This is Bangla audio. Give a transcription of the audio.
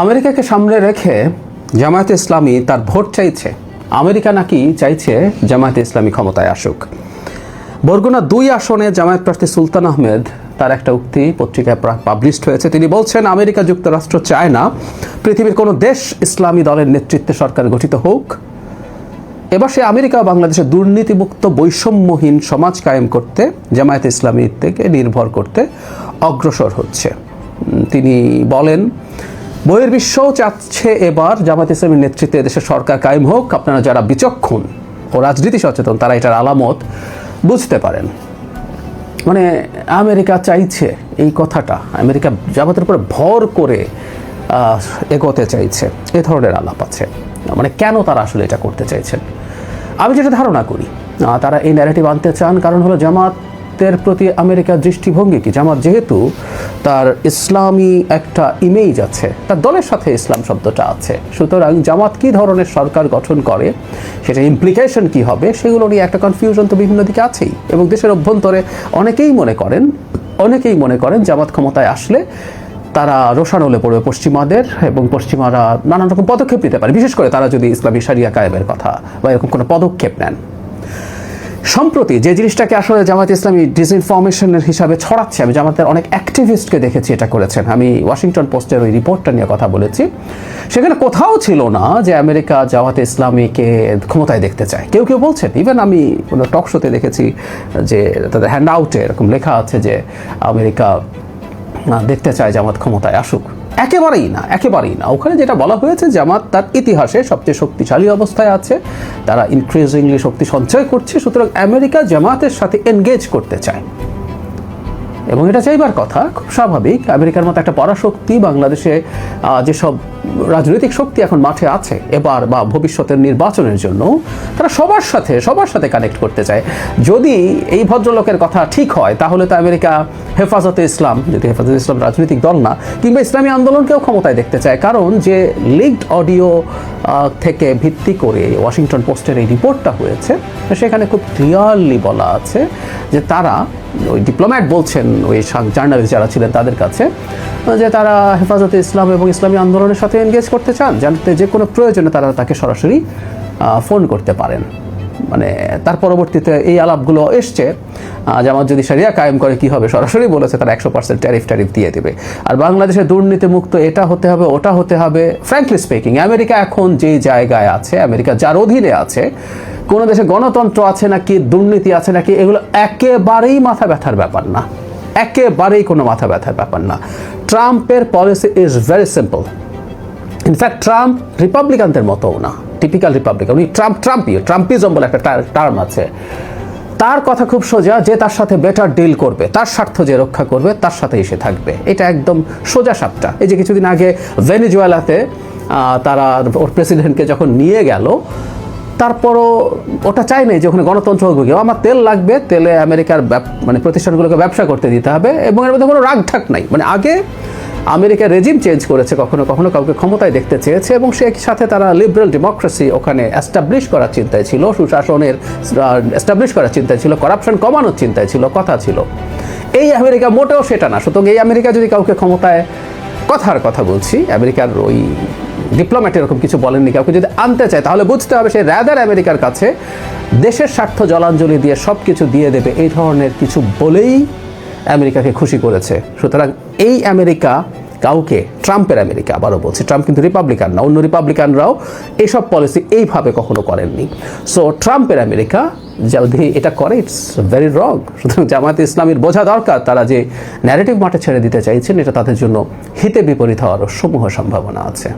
আমেরিকাকে সামনে রেখে জামায়াতে ইসলামী তার ভোট চাইছে। আমেরিকা নাকি চাইছে জামায়াতে ইসলামী ক্ষমতায় আসুক। বরগুনা দুই আসনে জামায়াত প্রার্থী সুলতান আহমেদ তার একটা উক্তি পত্রিকায় পাবলিশড হয়েছে। তিনি বলছেন, আমেরিকা যুক্তরাষ্ট্র চায় না, পৃথিবীর কোনো দেশ ইসলামী দলের নেতৃত্বে সরকার গঠিত হোক। এবার সে আমেরিকা বাংলাদেশে দুর্নীতিমুক্ত বৈষম্যহীন সমাজ কায়েম করতে, জামায়াত ইসলামী থেকে নির্ভর করতে অগ্রসর হচ্ছে। তিনি বলেন বইয়ের বিশ্বও চাচ্ছে এবার জামাত ইসলামের নেতৃত্বে দেশের সরকার কায়েম হোক। আপনারা যারা বিচক্ষণ ও রাজনীতি সচেতন, তারা এটার আলামত বুঝতে পারেন। মানে আমেরিকা চাইছে এই কথাটা। আমেরিকা জামাতের উপরে ভর করে এগোতে চাইছে। এ ধরনের আলাপ আছে। মানে কেন তারা আসলে এটা করতে চাইছেন? আমি যেটা ধারণা করি তারা এই ন্যারেটিভ আনতে চান। কারণ হলো জামাতের প্রতি আমেরিকার দৃষ্টিভঙ্গি কি? জামাত যেহেতু তার ইসলামী একটা ইমেজ আছে, তার দলের সাথে ইসলাম শব্দটা আছে। সুতরাং জামাত কি ধরনের সরকার গঠন করে সেটা ইমপ্লিকেশন কি হবে, সেগুলো নিয়ে একটা কনফিউশন তো বিভিন্ন দিকে আছেই। এবং দেশের অভ্যন্তরে অনেকেই মনে করেন, অনেকেই মনে করেন জামাত ক্ষমতায় আসলে তারা রোশানলে পড়বে পশ্চিমাদের এবং পশ্চিমারা নানান রকম পদক্ষেপ নিতে পারে। বিশেষ করে তারা যদি ইসলামী সারিয়া কায়েমের কথা বা এরকম কোনো পদক্ষেপ নেন। সম্প্রতি যে জিনিসটাকে আসলে জামাত ইসলামী ডিসইনফরমেশনের হিসাবে ছড়াচ্ছে, আমি জামাতের অনেক অ্যাক্টিভিস্টকে দেখেছি এটা করেছেন। আমি ওয়াশিংটন পোস্টের ওই রিপোর্টটা নিয়ে কথা বলেছি। সেখানে কোথাও ছিল না যে আমেরিকা জামাতে ইসলামীকে ক্ষমতায় দেখতে চায়। কেউ কেউ বলছেন ইভেন আমি কোনো টক শোতে দেখেছি যে তাদের হ্যান্ড আউটে এরকম লেখা আছে যে আমেরিকা দেখতে চায় জামাত ক্ষমতায় আসুক। একেবারেই না একেবারেই না। ওখানে যেটা বলা হয়েছে, জামাত তার ইতিহাসে সবচেয়ে শক্তিশালী অবস্থায় আছে। তারা ইনক্রিজিংলি শক্তি সঞ্চয় করছে, সুতরাং আমেরিকা জামাতের সাথে এনগেজ করতে চায়। এবং এটা চাইবার কথা, খুব স্বাভাবিক। আমেরিকার মতো একটা পরাশক্তি, বাংলাদেশে যেসব রাজনৈতিক শক্তি এখন মাঠে আছে, এবার বা ভবিষ্যতের নির্বাচনের জন্য, তারা সবার সাথে সবার সাথে কানেক্ট করতে চায়। যদি এই ভদ্রলোকের কথা ঠিক হয়, তাহলে তো আমেরিকা হেফাজতে ইসলাম, যদি হেফাজতে ইসলাম রাজনৈতিক দল না, কিংবা ইসলামী আন্দোলনকেও ক্ষমতায় দেখতে চায়। কারণ যে লিগড অডিও থেকে ভিত্তি করে ওয়াশিংটন পোস্টের এই রিপোর্টটা হয়েছে, সেখানে খুব ক্লিয়ারলি বলা আছে যে তারা, ওই ডিপ্লোম্যাট বলছেন, ওই জার্নালিস্ট যারা ছিলেন তাদের কাছে, যে তারা হেফাজতে ইসলাম এবং ইসলামী আন্দোলনের সাথে এনগেজ করতে চান জানতে যে কোনো প্রয়োজনে তারা তাকে সরাসরি ফোন করতে পারেন। মানে তার পরবর্তীতে এই আলাপগুলো এসছে জামাত যদি সারিয়া কায়েম করে কি হবে? সরাসরি বলেছে তারা একশো পার্সেন্ট ট্যারিফ ট্যারিফ দিয়ে দেবে। আর বাংলাদেশে দুর্নীতি মুক্ত এটা হতে হবে, ওটা হতে হবে ফ্র্যাঙ্কলি স্পিকিং আমেরিকা এখন যে জায়গায় আছে, আমেরিকা যার অধীনে আছে, কোনো দেশে গণতন্ত্র আছে নাকি, দুর্নীতি আছে নাকি, এগুলো একেবারেই মাথা ব্যথার ব্যাপার না। একেবারেই কোনো মাথা ব্যথার ব্যাপার না। ট্রাম্পের policy is very simple in fact Trump রিপাবলিকানদের মতোও না। টিপিক্যাল রিপাবলিকান উনি ট্রাম্প ট্রাম্পই ট্রাম্পিজম বলে একটা টার্ম আছে। তার কথা খুব সোজা, যে তার সাথে বেটার ডিল করবে, তার স্বার্থ যে রক্ষা করবে, তার সাথে এসে থাকবে। এটা একদম সোজা সাপটা। এই যে কিছুদিন আগে ভেনিজুয়েলাতে তারা ওর প্রেসিডেন্টকে যখন নিয়ে গেল, তারপরও ওটা চাই নাই যে ওখানে গণতন্ত্র হোক আমার তেল লাগবে, তেলে আমেরিকার মানে প্রতিষ্ঠানগুলোকে ব্যবসা করতে দিতে হবে এবং এর মধ্যে কোনো রাগ ঠাক নাই। মানে আগে আমেরিকা রেজিম চেঞ্জ করেছে, কখনো কখনো কাউকে ক্ষমতায় দেখতে চেয়েছে এবং সেই সাথে তারা লিবারেল ডেমোক্রেসি ওখানে অ্যাস্টাবলিশ করার চিন্তায় ছিল, সুশাসনের এস্টাবলিশ করার চিন্তায় ছিল করাপশন কমানোর চিন্তায় ছিল, কথা ছিল। এই আমেরিকা মোটেও সেটা না, সুতরাং এই আমেরিকা যদি কাউকে ক্ষমতায় কথার কথা বলছি, আমেরিকার ওই ডিপ্লোম্যাট এরকম কিছু বলেননি, কাউকে যদি আনতে চায়, তাহলে বুঝতে হবে সে র্যাদার আমেরিকার কাছে দেশের স্বার্থ জলাঞ্জলি দিয়ে সব কিছু দিয়ে দেবে, এই ধরনের কিছু বলেই আমেরিকাকে খুশি করেছে। সুতরাং এই আমেরিকা কাউকে ট্রাম্পের আমেরিকা আবারও বলছি, ট্রাম্প কিন্তু রিপাবলিকান না, অন্য রিপাবলিকানরাও এসব পলিসি এইভাবে কখনো করেননি। সো ট্রাম্পের আমেরিকা যদি এটা করে ইটস ভেরি রং সুতরাং জামায়াতে ইসলামের বোঝা দরকার, তারা যে ন্যারেটিভ মাঠে ছেড়ে দিতে চাইছেন, এটা তাদের জন্য হিতে বিপরীত হওয়ারও সমূহ সম্ভাবনা আছে।